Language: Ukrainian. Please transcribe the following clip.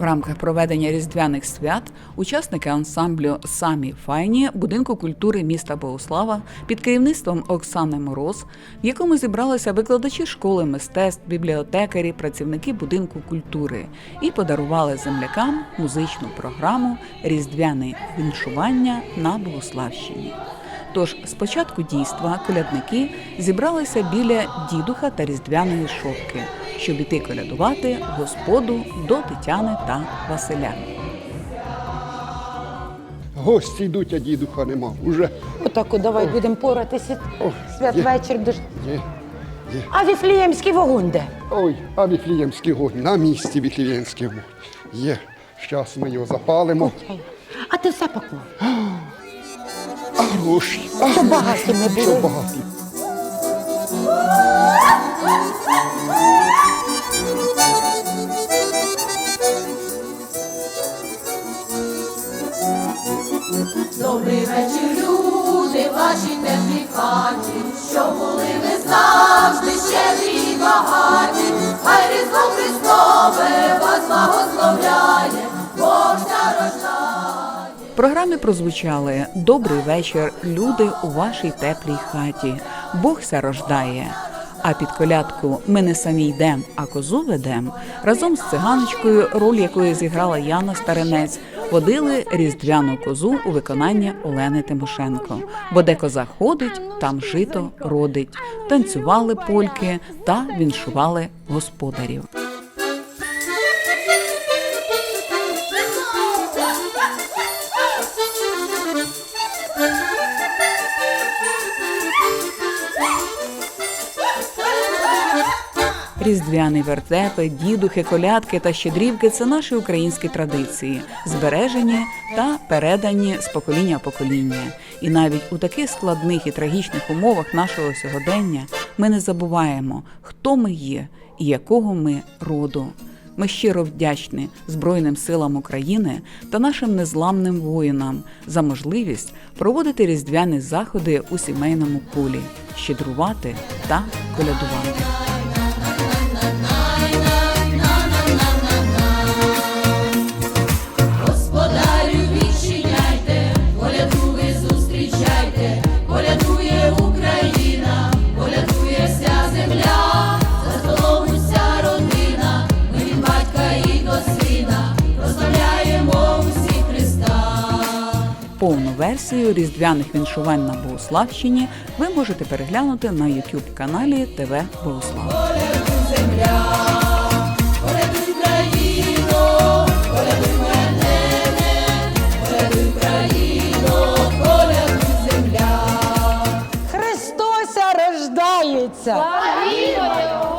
В рамках проведення різдвяних свят учасники ансамблю Самі Файні будинку культури міста Богослава під керівництвом Оксани Мороз, в якому зібралися викладачі школи мистецтв, бібліотекарі, працівники будинку культури і подарували землякам музичну програму Різдвяне віншування на Богославщині. Тож з початку дійства колядники зібралися біля дідуха та різдвяної шопки, щоб іти колядувати господу до Тетяни та Василя. Гості йдуть, а дідуха нема. Уже Отаку давай будемо поратися. Святвечір дуже. є. Є. А віфліємський вогонь де? Ой, а віфліємський вогонь, на місці віфліємський вогонь. Є. Зараз ми його запалимо. А ти все поклав. А гроші. А Щоб багаті ми були. Щоб багаті. Добрий вечір, люди, вашій теплій хаті, що були ви завжди щедрі й багаті, хай Різдво Христове вас благословляє, Бог ся рождає. В програмі прозвучали Добрий вечір, люди у вашій теплій хаті. Бог ся рождає. А під колядку Ми не самі йдем, а козу ведем разом з циганочкою, роль якої зіграла Яна Старинець, водили різдвяну козу у виконання Олени Тимошенко. Бо де коза ходить, там жито родить. Танцювали польки та віншували господарів. Різдвяні вертепи, дідухи, колядки та щедрівки це наші українські традиції, збережені та передані з покоління покоління. І навіть у таких складних і трагічних умовах нашого сьогодення ми не забуваємо, хто ми є і якого ми роду. Ми щиро вдячні Збройним силам України та нашим незламним воїнам за можливість проводити різдвяні заходи у сімейному колі, щедрувати та колядувати. Колядує Україна, колядує вся земля, за столом уся родина, ми від батька і до сина, прославляємо усі Христа. Повну версію різдвяних віншувань на Богославщині ви можете переглянути на youtube каналі ТВ Богослав. Колядуй Спасося рождається. Слава!